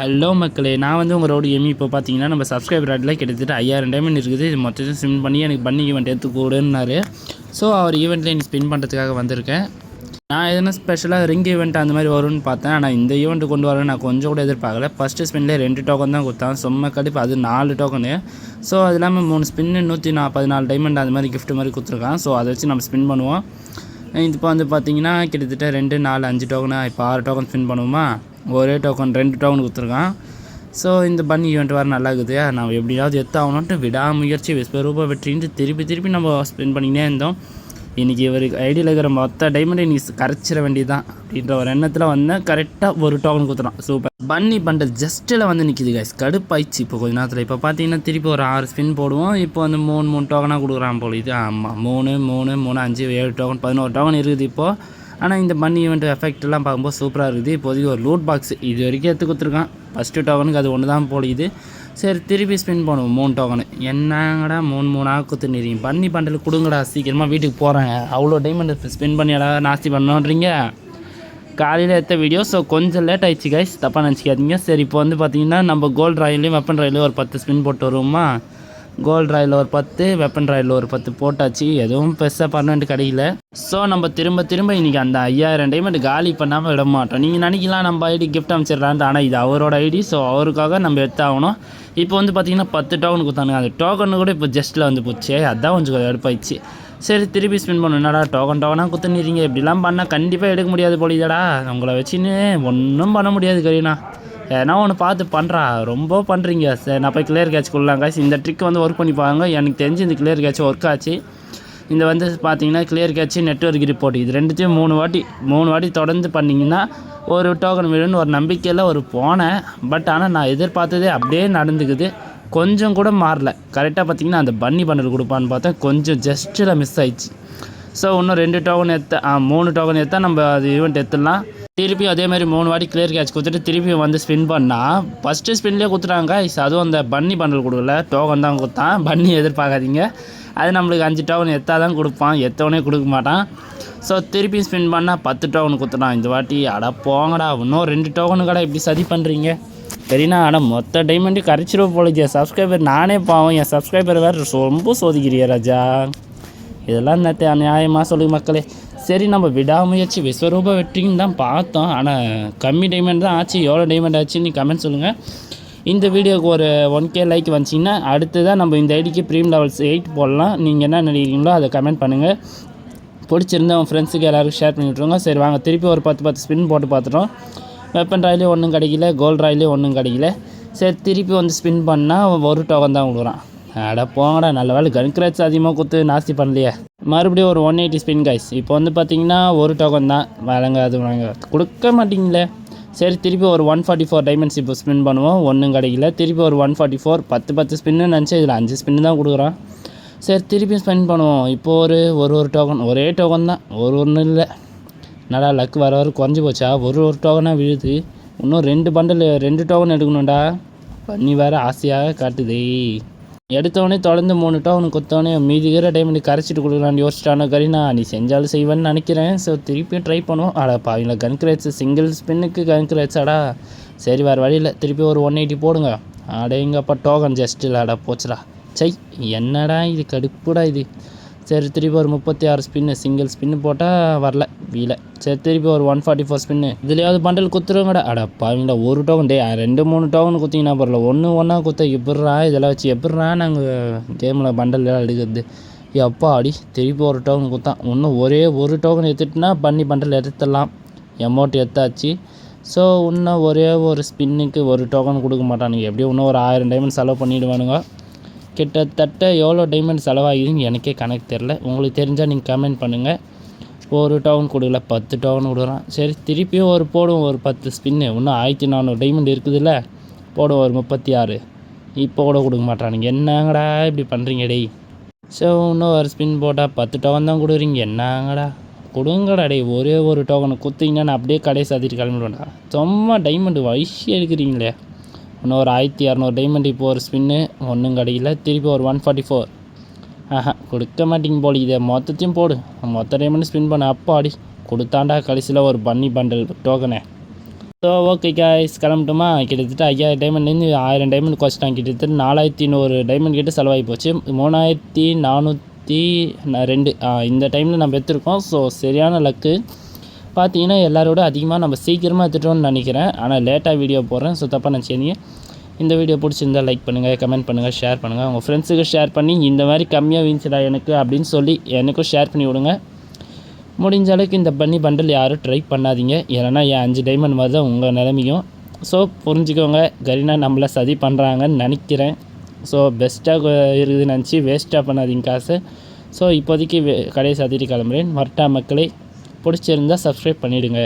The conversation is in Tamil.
ஹலோ மக்களே நான் வந்து உங்கள் ரோடு எமி இப்போ பார்த்தீங்கன்னா நம்ம சப்ஸ்கிரைபர் ஆட்டில் கிட்டத்தட்ட ஐயாயிரம் டைமண்ட் இருக்குது. இது மொத்தத்தையும் ஸ்பின் பண்ணி எனக்கு பண்ணி ஈவெண்ட் எடுத்துக்கூடுன்னாரு ஸோ அவர் ஈவெண்ட்டில் எனக்கு ஸ்பின் பண்ணுறதுக்காக வந்திருக்கேன். நான் எதனா ஸ்பெஷலாக ரிங் ஈவெண்ட் அந்த மாதிரி வரும்னு பார்த்தேன். ஆனால் இந்த ஈவெண்ட் கொண்டு வரேன் நான் கொஞ்சம் கூட எதிர்பார்க்கல. ஃபஸ்ட்டு ஸ்பின்லேயே ரெண்டு டோக்கன் தான் கொடுத்தான். சும்மா கடுப்பு. அது நாலு டோக்கனு ஸோ அது இல்லாமல் மூணு ஸ்பின்னு நூற்றி நான் பதினாலு டைமண்ட் அந்த மாதிரி கிஃப்ட் மாதிரி கொடுத்துருக்கான். ஸோ அதை வச்சு நம்ம ஸ்பின் பண்ணுவோம். இப்போ வந்து பார்த்திங்கன்னா கிட்டத்தட்ட ரெண்டு நாலு அஞ்சு டோக்கனா இப்போ ஆறு டோக்கன் ஸ்பின் பண்ணுவோமா? ஒரே டோக்கன் ரெண்டு டோக்கன் கொடுத்துருக்கான். ஸோ இந்த பன்னி ஈவெண்ட் வர நல்லா இருக்குது நம்ம எப்படியாவது எத்தாகணுன்ட்டு விடாமுயற்சி விஸ்வரூபம் வெற்றின்ட்டு திருப்பி திருப்பி நம்ம ஸ்பெண்ட் பண்ணிக்கினே இருந்தோம். இன்றைக்கி இவருக்கு ஐடியில் இருக்கிற மொத்த டைமண்டை நீ கரைச்சிட வேண்டியதுதான் அப்படின்ற ஒரு எண்ணத்தில் வந்தேன் கரெக்டாக ஒரு டோக்கன் கொடுத்துறான் சூப்பர் பன்னி பண்ணுற ஜஸ்ட்டில் வந்து நிற்கிது கைஸ் கடுப்பாயிடுச்சு. இப்போ கொஞ்ச நேரத்தில் இப்போ பார்த்தீங்கன்னா திருப்பி ஒரு ஆறு ஸ்பின் போடுவோம். இப்போ வந்து மூணு மூணு டோக்கனாக கொடுக்குறான் போல இது. ஆமாம் மூணு மூணு மூணு அஞ்சு ஏழு டோக்கன் பதினோரு டோக்கன் இருக்குது இப்போது ஆனால் இந்த மண் ஈவெண்ட் எஃபெக்ட்லாம் பார்க்கும்போது சூப்பராக இருக்குது. இப்போதைக்கு ஒரு லூட் பாக்ஸ் இது வரைக்கும் எடுத்து கொடுத்துருக்கான். ஃபஸ்ட்டு டோக்கனுக்கு அது ஒன்று தான் போலிக்குது சரி திருப்பி ஸ்பின் பண்ணுவோம். மூணு டோக்கனு என்னங்கடா மூணு மூணாக குத்துனுறீங்க பண்ணி பண்டில் கொடுங்கடா. சீக்கிரமாக வீட்டுக்கு போகிறாங்க அவ்வளோ டைமண்ட் ஸ்பின் எல்லாம் நாஸ்தி பண்ணோன்றீங்க காலையில் எடுத்த வீடியோ ஸோ கொஞ்சம் லேட் ஆயிடுச்சு கைஸ் தப்பாக நினச்சிக்காதீங்க. சரி இப்போ வந்து பார்த்தீங்கன்னா நம்ம கோல்டு ராயிலையும் வெப்பன் ராயிலையும் ஒரு பத்து ஸ்பின் போட்டு வருவோமா? கோல்டு ராயில் ஒரு பத்து வெப்பன் ராயில் ஒரு பத்து போட்டாச்சு. எதுவும் பெருசாக பன்னெண்டு கிடைக்கல. ஸோ நம்ம திரும்ப திரும்ப இன்றைக்கி அந்த ஐயாயிரம் டைமண்ட் காலி பண்ணாமல் விட மாட்டோம். நீங்கள் நினைக்கலாம் நம்ம ஐடி கிஃப்ட் அமைச்சிடலான்ட்டு ஆனால் இது அவரோட ஐடி ஸோ அவருக்காக நம்ம எடுத்தாகணும். இப்போ வந்து பார்த்திங்கன்னா பத்து டோக்கன் கொடுத்தானுங்க. அந்த டோக்கன் கூட இப்போ ஜஸ்ட்டில் வந்து போச்சு. அதான் கொஞ்சம் எடுப்பாயிடுச்சு. சரி திருப்பி ஸ்பின் பண்ணணும். என்னடா டோக்கன் டோக்கனாக குத்துனீங்க இப்படிலாம் பண்ணால் கண்டிப்பாக எடுக்க முடியாது போலீதாடா உங்களை வச்சுன்னு ஒன்றும் பண்ண முடியாது கரீனா. ஏன்னா ஒன்று பார்த்து பண்ணுறா ரொம்ப பண்ணுறீங்க சார் நான் போய் கிளியர் கேட்ச் கொடுலாம் காய்ச்சி இந்த ட்ரிக் வந்து ஒர்க் பண்ணி பாருங்க. எனக்கு தெரிஞ்சு இந்த கிளியர் கேட்ச் ஒர்க் ஆச்சு. இந்த வந்து பார்த்தீங்கன்னா கிளியர் கேட்ச் நெட்ஒர்க் ரிப்போர்ட் இது ரெண்டுத்தையும் மூணு வாட்டி மூணு வாட்டி தொடர்ந்து பண்ணிங்கன்னா ஒரு டோக்கன் விழுன்னு ஒரு நம்பிக்கையில் ஒரு போனேன். பட் ஆனால் நான் எதிர்பார்த்ததே அப்படியே நடந்துக்குது. கொஞ்சம் கூட மாறல. கரெக்டாக பார்த்தீங்கன்னா அந்த பன்னி பண்டல் கொடுப்பான்னு பார்த்தா கொஞ்சம் ஜஸ்ட்டில் மிஸ் ஆயிடுச்சு. ஸோ இன்னும் ரெண்டு டோக்கன் எத்த மூணு டோக்கன் எடுத்தால் நம்ம அது ஈவெண்ட் எடுத்துடலாம். திருப்பியும் அதே மாதிரி மூணு வாட்டி கிளியர் கேட்ச் கொடுத்துட்டு திருப்பியும் வந்து ஸ்பின் பண்ணால் ஃபஸ்ட்டு ஸ்பின்லேயே கொடுத்துட்டாங்க. அதுவும் அந்த பன்னி பண்டல் கொடுக்கல. டோக்கன் தான் கொடுத்தான். பன்னி எதிர்பார்க்காதீங்க. அது நம்மளுக்கு அஞ்சு டவுன் எத்தா தான் கொடுப்பான். எத்தவனே கொடுக்க மாட்டான். ஸோ திருப்பி ஸ்பின் பண்ணால் பத்து டோக்கன் கொடுத்துட்டான். இந்த வாட்டி அட போங்கடா. இன்னும் ரெண்டு டோக்கனு கடை இப்படி சதி பண்ணுறீங்க சரிண்ணா ஆனால் மொத்த டைமண்ட்டு கரைச்சிருவோம் போலிச்சு என் சப்ஸ்கிரைபர் நானே பாவம். என் சப்ஸ்கிரைபர் வேறு ரொம்ப சோதிக்கிறியா ராஜா. இதெல்லாம் நேற்று நியாயமாக சொல்லுங்க மக்களே. சரி நம்ம விடாமுயற்சி விஸ்வரூப வெற்றின்னு தான் பார்த்தோம். ஆனால் கம்மி டைமண்ட் தான் ஆச்சு. எவ்வளோ டைமண்ட் ஆச்சு நீ கமெண்ட் சொல்லுங்கள் இந்த வீடியோக்கு ஒரு ஒன் கே லைக் வந்துச்சிங்கன்னா அடுத்ததான் நம்ம இந்த ஐடிக்கு ப்ரீம் லெவல்ஸ் எயிட் போடலாம். நீங்கள் என்ன நினைக்கிறீங்களோ அதை கமெண்ட் பண்ணுங்கள் பிடிச்சிருந்தா உங்கள் ஃப்ரெண்ட்ஸுக்கு எல்லாருக்கும் ஷேர் பண்ணி விட்ருங்க சரி வாங்க. திருப்பி ஒரு பத்து பத்து ஸ்பின் போட்டு பார்த்துட்டோம். வெப்பன் ராயிலையும் ஒன்றும் கிடைக்கல. கோல்ட் ராயிலையும் ஒன்றும் கிடைக்கல. சரி திருப்பி வந்து ஸ்பின் பண்ணால் ஒரு டோக்கன் தான் கொடுக்குறான். அட போங்கடா. நல்ல வேலை கன்கிராட்ஸ் அதிகமாக கொடுத்து நாஸ்தி பண்ணலையே. மறுபடியும் ஒரு ஒன் எயிட்டி ஸ்பின் கைஸ் இப்போ வந்து பார்த்தீங்கன்னா ஒரு டோக்கன் தான். வழங்க அது வழங்க கொடுக்க மாட்டிங்களே சரி திருப்பி ஒரு ஒன் ஃபார்ட்டி ஃபோர் டைமண்ட்ஸ் இப்போ ஸ்பின் பண்ணுவோம். ஒன்றும் கிடைக்கல. திருப்பி ஒரு ஒன் ஃபார்ட்டி ஃபோர் பத்து பத்து ஸ்பின்னு நினச்சி இதில் அஞ்சு ஸ்பின்னு தான் கொடுக்குறான். சரி திருப்பி ஸ்பெண்ட் பண்ணுவோம். இப்போ ஒரு ஒரு ஒரு டோக்கன் ஒரே டோக்கன் தான். ஒரு ஒன்றும் இல்லை. நல்லா லக் வர வர குறைஞ்சி போச்சா? ஒரு ஒரு டோக்கனாக விழுது. இன்னும் ரெண்டு பண்டல் ரெண்டு டோக்கன் எடுக்கணும்டா. நீ வேறு ஆசையாக காட்டுதே. எடுத்தவொடனே தொடர்ந்து மூணு டோக்கன் கொத்தவொடனே மீதிக்கிற டைமண்ட் கரைச்சிட்டு கொடுக்கலான்னு யோசிச்சிட்டானோ கரினா நீ செஞ்சாலும் செய்வேன்னு நினைக்கிறேன். ஸோ திருப்பியும் ட்ரை பண்ணுவோம். அட பாவிங்களா கன்கிரேட்ஸ் சிங்கிள் ஸ்பின்னுக்கு கன்கிரேட்ஸாடா சரி வேறு வழியில் திருப்பி ஒரு ஒன் எயிட்டி போடுங்க. அடேங்கப்பா டோகன் ஜஸ்ட் இல்லாடா போச்சுடா. சை என்னடா இது கடுப்புடா இது. சரி திருப்பி ஒரு முப்பத்தி ஆறு ஸ்பின்னு சிங்கிள் ஸ்பின்னு போட்டால் வரல வீல சரி திருப்பி ஒரு ஒன் ஃபார்ட்டி ஃபோர் ஸ்பின்னு இதுலேயாவது பண்டல் குத்துருங்கடா. அட பாவீங்களா ஒரு டோக்கன் டே ரெண்டு மூணு டோக்கன் குத்திங்கன்னா பரவாயில்ல. ஒன்று ஒன்றா குத்த எப்பட்றா இதெல்லாம் வச்சு எப்பட்றா நாங்கள் கேமில் பண்டல் எல்லாம் எடுக்கிறது? எப்பா அடி திருப்பி ஒரு டோக்கன் குத்தான். இன்னும் ஒரே ஒரு டோக்கன் எடுத்துட்டுனா பண்ணி பண்டல் எடுத்துடலாம். அமௌண்ட் எடுத்தாச்சு. ஸோ இன்னும் ஒரே ஒரு ஸ்பின்னுக்கு ஒரு டோக்கன் கொடுக்க மாட்டானுங்க. எப்படியும் இன்னும் ஒரு ஆயிரம் டைமண்ட் செலவு பண்ணிவிடுவானுங்க கிட்டத்தட்ட எவ்வளோ டைமண்ட் செலவாகுதுன்னு எனக்கே கணக்கு தெரில உங்களுக்கு தெரிஞ்சால் நீங்கள் கமெண்ட் பண்ணுங்கள் ஒரு டவுன் கொடுக்கல பத்து டவுன் கொடுக்குறான். சரி திருப்பியும் ஒரு போடுவோம் ஒரு பத்து ஸ்பின்னு இன்னும் ஆயிரத்தி நானூறு டைமண்ட் இருக்குதுல்ல? போடுவோம் ஒரு முப்பத்தி ஆறு. இப்போ கூட கொடுக்க மாட்டானுங்க என்னங்கடா இப்படி பண்ணுறீங்க டேய்? ஸோ இன்னும் ஒரு ஸ்பின் போட்டால் பத்து டவன் தான் கொடுக்குறீங்க. என்னங்கடா? கொடுங்கடா டேய். ஒரே ஒரு டோக்கனை குத்திங்கன்னா நான் அப்படியே கடையை சாத்திட்டு கிளம்பிடுவேன்டா. சும்மா டைமண்டு வயசு எடுக்கிறீங்களே இன்னும் ஒரு ஆயிரத்தி இரநூறு டைமண்ட் இப்போ ஒரு ஸ்பின்னு ஒன்றும் கிடைக்கல. திருப்பி ஒரு ஒன் ஃபார்ட்டி ஃபோர் ஆஹா கொடுக்க மாட்டிங்க போல் இதை. மொத்தத்தையும் போடு. மொத்த டைமண்ட் ஸ்பின் பண்ண அப்போ அடி கொடுத்தாண்டா கடைசியில் ஒரு பன்னி பண்டல் டோக்கனே ஸோ ஓகே காய்ஸ் கிளம்பட்டுமா? கிட்டத்தட்ட ஐயாயிரம் டைமண்ட்லேருந்து ஆயிரம் டைமண்ட் குறைச்சிட்டாங்க. கிட்டத்தட்ட நாலாயிரத்தி நூறு டைமண்ட் கிட்ட செலவாகி போச்சு. மூணாயிரத்தி நானூற்றி ரெண்டு. இந்த டைமில் நம்ம எடுத்துருக்கோம். ஸோ சரியான லக்கு பார்த்தீங்கன்னா எல்லாரோட அதிகமாக நம்ம சீக்கிரமாக எடுத்துட்டோம்னு நினைக்கிறேன். ஆனால் லேட்டாக வீடியோ போடுறேன். ஸோ தப்பாக நினச்சிங்க இந்த வீடியோ பிடிச்சிருந்தால் லைக் பண்ணுங்கள் கமெண்ட் பண்ணுங்கள் ஷேர் பண்ணுங்கள் உங்கள் ஃப்ரெண்ட்ஸுக்கு ஷேர் பண்ணி இந்த மாதிரி கம்மியாக வீழ்ச்சிடா எனக்கு அப்படின்னு சொல்லி எனக்கும் ஷேர் பண்ணி விடுங்க. முடிஞ்ச அளவுக்கு இந்த பண்ணி பண்டல் யாரும் ட்ரை பண்ணாதீங்க. ஏன்னா என் அஞ்சு டைமண்ட் மாதிரி தான் உங்கள் நிலமையும். ஸோ புரிஞ்சுக்கோங்க. கரீனா நம்மளை சதி பண்ணுறாங்கன்னு நினைக்கிறேன். ஸோ பெஸ்ட்டாக இருக்குதுன்னு நினச்சி வேஸ்ட்டாக பண்ணாதீங்க காசு. ஸோ இப்போதைக்கு கடையை சாத்திட்டு கிளம்புறேன். வரட்டா மக்களை பிடிச்சிருந்தா சப்ஸ்கிரைப் பண்ணிவிடுங்க